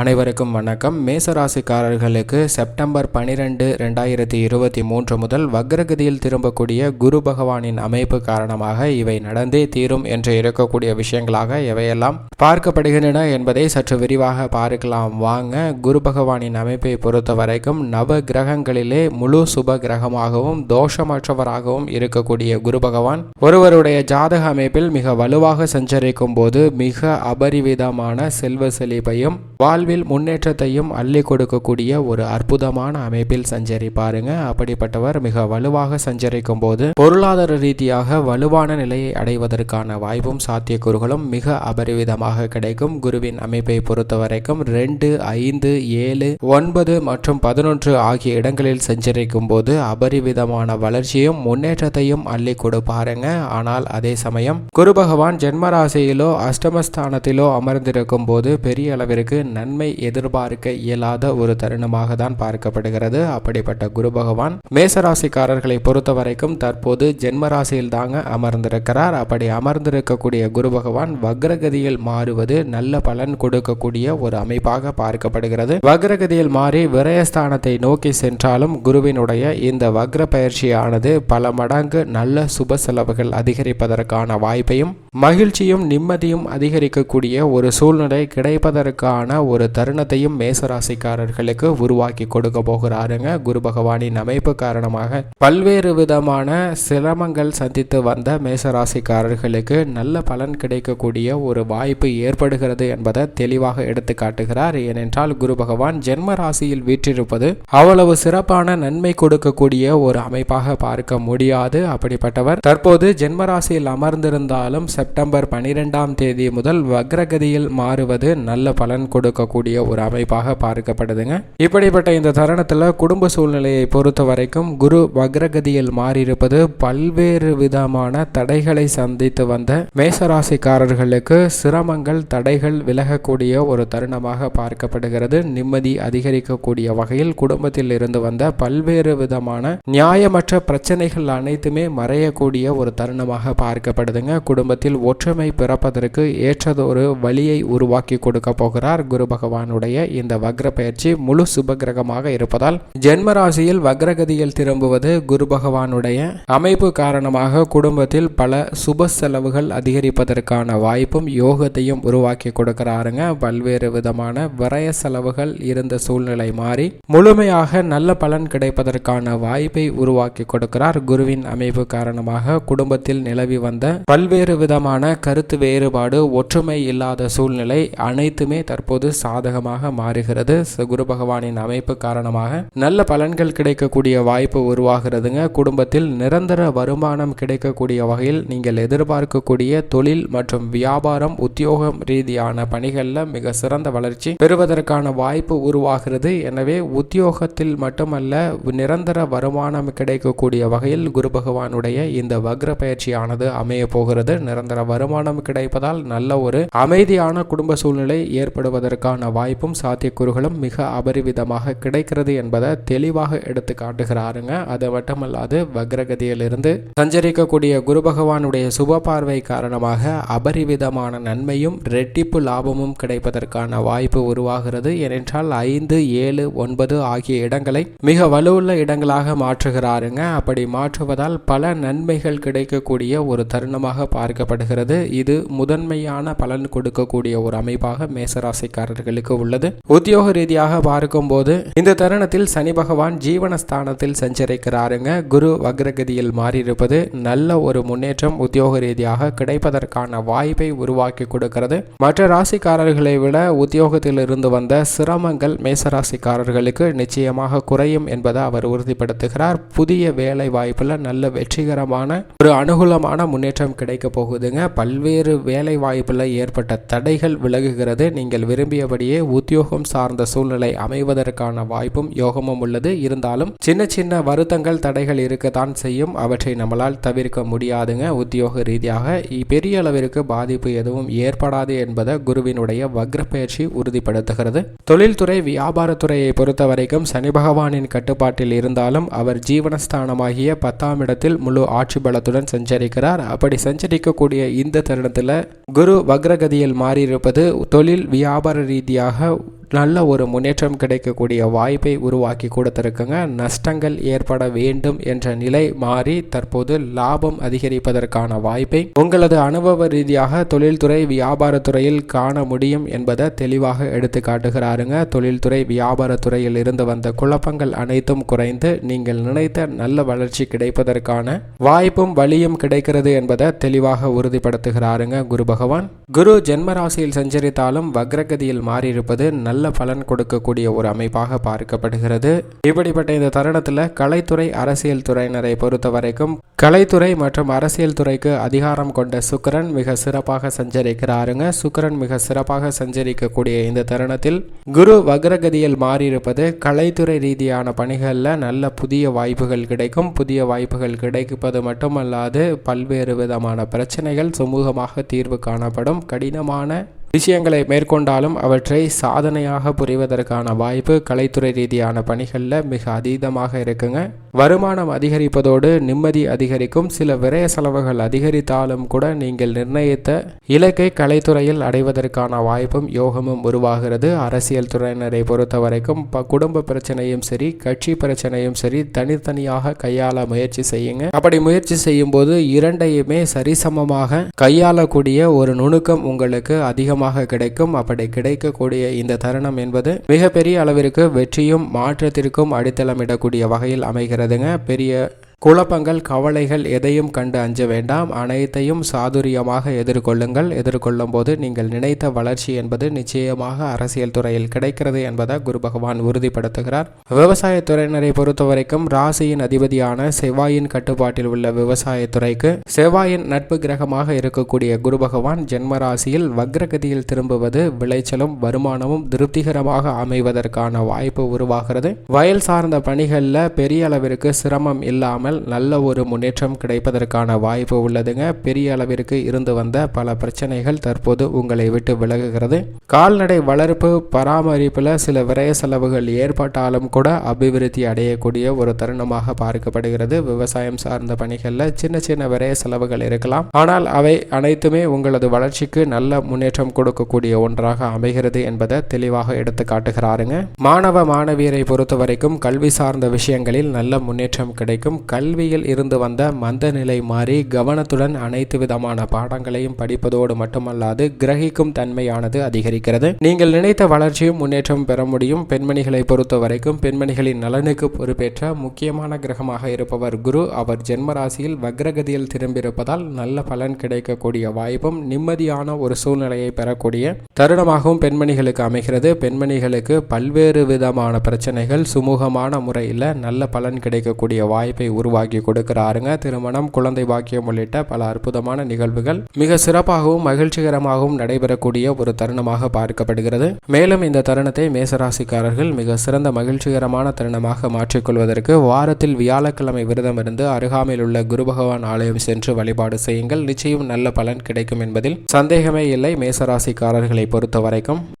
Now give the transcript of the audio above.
அனைவருக்கும் வணக்கம். மேசராசிக்காரர்களுக்கு செப்டம்பர் பனிரெண்டு ரெண்டாயிரத்தி இருபத்தி மூன்று முதல் வக்ரகதியில் திரும்பக்கூடிய குரு பகவானின் அமைப்பு காரணமாக இவை நடந்தே தீரும் என்று இருக்கக்கூடிய விஷயங்களாக எவையெல்லாம் பார்க்கப்படுகின்றன என்பதை சற்று விரிவாக பார்க்கலாம். வாங்க குரு பகவானின் அமைப்பை பொறுத்த வரைக்கும் நவ கிரகங்களிலே முழு சுப கிரகமாகவும் தோஷமற்றவராகவும் இருக்கக்கூடிய குரு பகவான் ஒருவருடைய ஜாதக அமைப்பில் மிக வலுவாக சஞ்சரிக்கும் போது மிக அபரிவிதமான செல்வ செழிப்பையும் வாழ்வில் முன்னேற்றத்தையும் அள்ளி கொடுக்கக்கூடிய ஒரு அற்புதமான அமைப்பில் சஞ்சரிப்பாருங்க அப்படிப்பட்டவர் மிக வலுவாக சஞ்சரிக்கும் போது பொருளாதார ரீதியாக வலுவான நிலையை அடைவதற்கான வாய்ப்பும் சாத்தியக்கூறுகளும் மிக அபரிவிதமாக கிடைக்கும். குருவின் அமைப்பை பொறுத்த வரைக்கும் ரெண்டு ஐந்து ஏழு ஒன்பது மற்றும் பதினொன்று ஆகிய இடங்களில் சஞ்சரிக்கும் போது அபரிவிதமான வளர்ச்சியும் முன்னேற்றத்தையும் அள்ளி கொடுப்பாருங்க ஆனால் அதே சமயம் குரு பகவான் ஜென்மராசியிலோ அஷ்டமஸ்தானத்திலோ அமர்ந்திருக்கும் போது பெரிய அளவிற்கு நன்மை எதிர்பார்க்க இயலாத ஒரு தருணமாக தான் பார்க்கப்படுகிறது. அப்படிப்பட்ட குரு பகவான் மேசராசிக்காரர்களை பொறுத்த வரைக்கும் தற்போது ஜென்மராசியில் தாங்க அமர்ந்திருக்கிறார். அப்படி அமர்ந்திருக்கக்கூடிய குரு பகவான் வக்ரகதியில் மாறுவது நல்ல பலன் கொடுக்கக்கூடிய ஒரு அமைப்பாக பார்க்கப்படுகிறது. வக்ரகதியில் மாறி விரயஸ்தானத்தை நோக்கி சென்றாலும் குருவினுடைய இந்த வக்ர பயிற்சியானது பல மடங்கு நல்ல சுப செலவுகள் அதிகரிப்பதற்கான வாய்ப்பையும் மகிழ்ச்சியும் நிம்மதியும் அதிகரிக்கக்கூடிய ஒரு சூழ்நிலை கிடைப்பதற்கான ஒரு தருணத்தையும் மேசராசிக்காரர்களுக்கு உருவாக்கி கொடுக்க போகிறாருங்க. குரு பகவானின் அமைப்பு காரணமாக பல்வேறு விதமான சிரமங்கள் சந்தித்து வந்த மேசராசிக்காரர்களுக்கு நல்ல பலன் கிடைக்கக்கூடிய ஒரு வாய்ப்பு ஏற்படுகிறது என்பதை தெளிவாக எடுத்து காட்டுகிறார். ஏனென்றால் குரு பகவான் ஜென்ம ராசியில் வீற்றிருப்பது அவ்வளவு சிறப்பான நன்மை கொடுக்கக்கூடிய ஒரு அமைப்பாக பார்க்க முடியாது. அப்படிப்பட்டவர் தற்போது ஜென்ம ராசியில் அமர்ந்திருந்தாலும் செப்டம்பர் பனிரெண்டாம் தேதி முதல் வக்ரகதியில் மாறுவது நல்ல பலன் கொடுக்க கொடுக்கக்கூடிய ஒரு அமைப்பாக பார்க்கப்படுதுங்க. இப்படிப்பட்ட இந்த தருணத்தில் குடும்ப சூழ்நிலையை பொறுத்த வரைக்கும் குரு வக்ரகதியில் மாறியிருப்பது பல்வேறு விதமான தடைகளை சந்தித்து வந்த மேசராசிக்காரர்களுக்கு சிரமங்கள் தடைகள் விலகக்கூடிய ஒரு தருணமாக பார்க்கப்படுகிறது. நிம்மதி அதிகரிக்கக்கூடிய வகையில் குடும்பத்தில் இருந்து வந்த பல்வேறு விதமான நியாயமற்ற பிரச்சனைகள் அனைத்துமே மறையக்கூடிய ஒரு தருணமாக பார்க்கப்படுதுங்க. குடும்பத்தில் ஒற்றுமை பிறப்பதற்கு ஏற்றதொரு வழியை உருவாக்கி கொடுக்க போகிறார் குரு பகவானுடைய இந்த வக்ர பயிற்சி முழு சுபகிரகமாக இருப்பதால் ஜென்ம ராசியில் வக்ரகதியில் திரும்புவது குரு பகவானுடைய அமைப்பு காரணமாக குடும்பத்தில் பல சுப செலவுகள் அதிகரிப்பதற்கான வாய்ப்பும் யோகத்தையும் உருவாக்கி கொடுக்கிறாருங்க. பல்வேறு விதமான விரய செலவுகள் இருந்த சூழ்நிலை மாறி முழுமையாக நல்ல பலன் கிடைப்பதற்கான வாய்ப்பை உருவாக்கி கொடுக்கிறார் குருவின் அமைப்பு காரணமாக குடும்பத்தில் நிலவி வந்த பல்வேறு விதமான கருத்து வேறுபாடு ஒற்றுமை இல்லாத சூழ்நிலை அனைத்துமே தற்போது சாதகமாக மாறுகிறது. குரு பகவானின் அமைப்பு காரணமாக நல்ல பலன்கள் கிடைக்கக்கூடிய வாய்ப்பு உருவாகிறதுங்க. குடும்பத்தில் நிரந்தர வருமானம் கிடைக்கக்கூடிய வகையில் நீங்கள் எதிர்பார்க்கக்கூடிய தொழில் மற்றும் வியாபாரம் உத்தியோகம் ரீதியான பணிகளில் மிக சிறந்த வளர்ச்சி பெறுவதற்கான வாய்ப்பு உருவாகிறது. எனவே உத்தியோகத்தில் மட்டுமல்ல நிரந்தர வருமானம் கிடைக்கக்கூடிய வகையில் குரு பகவானுடைய இந்த வக்ர பயிற்சியானது அமைய போகிறது. நிரந்தர வருமானம் கிடைப்பதால் நல்ல ஒரு அமைதியான குடும்ப சூழ்நிலை ஏற்படுவதற்கான வாய்ப்பும் சாத்தியக்கூறுகளும் மிக அபரிவிதமாக கிடைக்கிறது என்பதை தெளிவாக எடுத்து காட்டுகிறாருங்க. அது மட்டுமல்லாது வக்ரகதியிலிருந்து சஞ்சரிக்கக்கூடிய குரு பகவானுடைய சுப பார்வை காரணமாக அபரிவிதமான நன்மையும் ரெட்டிப்பு லாபமும் கிடைப்பதற்கான வாய்ப்பு உருவாகிறது. ஏனென்றால் ஐந்து ஏழு ஒன்பது ஆகிய இடங்களை மிக வலுவுள்ள இடங்களாக மாற்றுகிறாருங்க. அப்படி மாற்றுவதால் பல நன்மைகள் கிடைக்கக்கூடிய ஒரு தருணமாக பார்க்கப்படுகிறது. இது முதன்மையான பலன் கொடுக்கக்கூடிய ஒரு அமைப்பாக மேசராசிக்காரர்கள் அவர்களுக்கு உள்ளது. உத்தியோக ரீதியாக பார்க்கும்போது இந்த தருணத்தில் சனி பகவான் ஜீவனஸ்தானத்தில் சஞ்சரிக்கிறாருங்க. குரு வக்ரகதியில் மாறியிருப்பது நல்ல ஒரு முன்னேற்றம் உத்தியோக ரீதியாக கிடைப்பதற்கான வாய்ப்பை உருவாக்கி கொடுக்கிறது. மற்ற ராசிக்காரர்களை விட உத்தியோகத்தில் இருந்து வந்த சிரமங்கள் மேசராசிக்காரர்களுக்கு நிச்சயமாக குறையும் என்பதை அவர் உறுதிப்படுத்துகிறார். புதிய வேலை வாய்ப்புல நல்ல வெற்றிகரமான ஒரு அனுகூலமான முன்னேற்றம் கிடைக்க போகுதுங்க. பல்வேறு வேலை வாய்ப்புல ஏற்பட்ட தடைகள் விலகுகிறது. நீங்கள் விரும்பியபடி சொன்னபடியே உத்தியோகம் சார்ந்த சூழ்நிலை அமைவதற்கான வாய்ப்பும் யோகமும் உள்ளது. இருந்தாலும் சின்ன சின்ன வருத்தங்கள் தடைகள் இருக்கத்தான் செய்யும். அவற்றை நம்மளால் தவிர்க்க முடியாதுங்க. உத்தியோக ரீதியாக பெரிய அளவிற்கு பாதிப்பு எதுவும் ஏற்படாது என்பதை குருவினுடைய வக்ர பயிற்சி உறுதிப்படுத்துகிறது. தொழில்துறை வியாபாரத்துறையை பொறுத்த வரைக்கும் சனி பகவானின் கட்டுப்பாட்டில் இருந்தாலும் அவர் ஜீவனஸ்தானமாகிய பத்தாம் இடத்தில் முழு ஆட்சி பலத்துடன் சஞ்சரிக்கிறார். அப்படி சஞ்சரிக்கக்கூடிய இந்த தருணத்தில் குரு வக்ரகதியில் மாறியிருப்பது தொழில் வியாபார ரீதியாக நல்ல ஒரு முன்னேற்றம் கிடைக்கக்கூடிய வாய்ப்பை உருவாக்கி கொடுத்திருக்குங்க. நஷ்டங்கள் ஏற்பட வேண்டும் என்ற நிலை மாறி தற்போது லாபம் அதிகரிப்பதற்கான வாய்ப்பை உங்களது அனுபவ ரீதியாக தொழில்துறை வியாபாரத்துறையில் காண முடியும் என்பதை தெளிவாக எடுத்து காட்டுகிறாருங்க. தொழில்துறை வியாபாரத்துறையில் இருந்து வந்த குழப்பங்கள் அனைத்தும் குறைந்து நீங்கள் நினைத்த நல்ல வளர்ச்சி கிடைப்பதற்கான வாய்ப்பும் வழியும் கிடைக்கிறது என்பதை தெளிவாக உறுதிப்படுத்துகிறாருங்க குரு பகவான். குரு ஜென்ம ராசியில் சஞ்சரித்தாலும் வக்ரகதியில் மாறியிருப்பது நல்ல நல்ல பலன் கொடுக்கக்கூடிய ஒரு அமைப்பாக பார்க்கப்படுகிறது. இப்படிப்பட்ட இந்த தருணத்தில் கலைத்துறை அரசியல் துறையினரை பொறுத்த வரைக்கும் கலைத்துறை மற்றும் அரசியல் துறைக்கு அதிகாரம் கொண்ட சுக்கரன் மிக சிறப்பாக சஞ்சரிக்கிறாருங்க. சுக்கரன் மிக சிறப்பாக சஞ்சரிக்கக்கூடிய இந்த தருணத்தில் குரு வக்ரகதியில் மாறியிருப்பது கலைத்துறை ரீதியான பணிகளில் நல்ல புதிய வாய்ப்புகள் கிடைக்கும். புதிய வாய்ப்புகள் கிடைப்பது மட்டுமல்லாது பல்வேறு விதமான பிரச்சனைகள் சுமூகமாக தீர்வு காணப்படும். கடினமான விஷயங்களை மேற்கொண்டாலும் அவற்றை சாதனையாக புரிவதற்கான வாய்ப்பு கலைத்துறை ரீதியான பணிகளில் மிக அதீதமாக இருக்குங்க. வருமானம் அதிகரிப்பதோடு நிம்மதி அதிகரிக்கும். சில விரய செலவுகள் அதிகரித்தாலும் கூட நீங்கள் நிர்ணயித்த இலக்கை கலைத்துறையில் அடைவதற்கான வாய்ப்பும் யோகமும் உருவாகிறது. அரசியல் துறையினரை பொறுத்த வரைக்கும் ப குடும்ப பிரச்சனையும் சரி கட்சி பிரச்சனையும் சரி தனித்தனியாக கையாள முயற்சி செய்யுங்க. அப்படி முயற்சி செய்யும் போது இரண்டையுமே சரிசமமாக கையாளக்கூடிய ஒரு நுணுக்கம் உங்களுக்கு அதிகம் அதிகமாக கிடைக்கும். அப்படி கிடைக்கக்கூடிய இந்த தருணம் என்பது மிகப்பெரிய அளவிற்கு வெற்றியும் மாற்றத்திற்கும் அடித்தளமிடக்கூடிய வகையில் அமைகிறதுங்க. பெரிய குழப்பங்கள் கவலைகள் எதையும் கண்டு அஞ்ச வேண்டாம். அனைத்தையும் சாதுரியமாக எதிர்கொள்ளுங்கள். எதிர்கொள்ளும் போது நீங்கள் நினைத்த வளர்ச்சி என்பது நிச்சயமாக அரசியல் துறையில் கிடைக்கிறது என்பதை குரு பகவான் உறுதிப்படுத்துகிறார். விவசாயத்துறையினரை பொறுத்தவரைக்கும் ராசியின் அதிபதியான செவ்வாயின் கட்டுப்பாட்டில் உள்ள விவசாயத்துறைக்கு செவ்வாயின் நட்பு கிரகமாக இருக்கக்கூடிய குரு பகவான் ஜென்ம ராசியில் வக்ரகதியில் திரும்புவது விளைச்சலும் வருமானமும் திருப்திகரமாக அமைவதற்கான வாய்ப்பு உருவாகிறது. வயல் சார்ந்த பணிகளில் பெரிய அளவிற்கு சிரமம் இல்லாமல் நல்ல ஒரு முன்னேற்றம் கிடைப்பதற்கான வாய்ப்பு உள்ளதுங்க. பெரிய அளவிற்கு இருந்து வந்த பல பிரச்சனைகள் தற்போது உங்களை விட்டு விலகுகிறது. கால்நடை வளர்ப்பு பராமரிப்பில் சில விரய செலவுகள் ஏற்பட்டாலும் கூட அபிவிருத்தி அடையக்கூடிய ஒரு தருணமாக பார்க்கப்படுகிறது. விவசாயம் சார்ந்த பணிகளில் சின்ன சின்ன விரய செலவுகள் இருக்கலாம். ஆனால் அவை அனைத்துமே உங்களது வளர்ச்சிக்கு நல்ல முன்னேற்றம் கொடுக்கக்கூடிய ஒன்றாக அமைகிறது என்பதை தெளிவாக எடுத்து காட்டுகிறாருங்க. மாணவ மாணவியரை பொறுத்த வரைக்கும் கல்வி சார்ந்த விஷயங்களில் நல்ல முன்னேற்றம் கிடைக்கும். கல்வியில் இருந்து வந்த மந்த நிலை மாறி கவனத்துடன் அனைத்து விதமான பாடங்களையும் படிப்பதோடு மட்டுமல்லாது கிரகிக்கும் தன்மையானது அதிகரிக்கிறது. நீங்கள் நினைத்த வளர்ச்சியும் முன்னேற்றம் பெற முடியும். பெண்மணிகளை பொறுத்த வரைக்கும் பெண்மணிகளின் நலனுக்கு பொறுப்பேற்ற முக்கியமான கிரகமாக இருப்பவர் குரு. அவர் ஜென்மராசியில் வக்ரகதியில் திரும்பியிருப்பதால் நல்ல பலன் கிடைக்கக்கூடிய வாய்ப்பும் நிம்மதியான ஒரு சூழ்நிலையை பெறக்கூடிய தருணமாகவும் பெண்மணிகளுக்கு அமைகிறது. பெண்மணிகளுக்கு பல்வேறு விதமான பிரச்சனைகள் சுமூகமான முறையில் நல்ல பலன் கிடைக்கக்கூடிய வாய்ப்பை உருவாக்கி கொடுக்கிறாருங்க. திருமணம் குழந்தை பாக்கியம் உள்ளிட்ட பல அற்புதமான நிகழ்வுகள் மிக சிறப்பாகவும் மகிழ்ச்சிகரமாகவும் நடைபெறக்கூடிய ஒரு தருணமாக பார்க்கப்படுகிறது. மேலும் இந்த தருணத்தை மேசராசிக்காரர்கள் மிக சிறந்த மகிழ்ச்சிகரமான தருணமாக மாற்றிக்கொள்வதற்கு வாரத்தில் வியாழக்கிழமை விரதம் இருந்து அருகாமையில் உள்ள குரு பகவான் ஆலயம் சென்று வழிபாடு செய்யுங்கள். நிச்சயம் நல்ல பலன் கிடைக்கும் என்பதில் சந்தேகமே இல்லை. மேசராசிக்காரர்களை பொறுத்த வரைக்கும்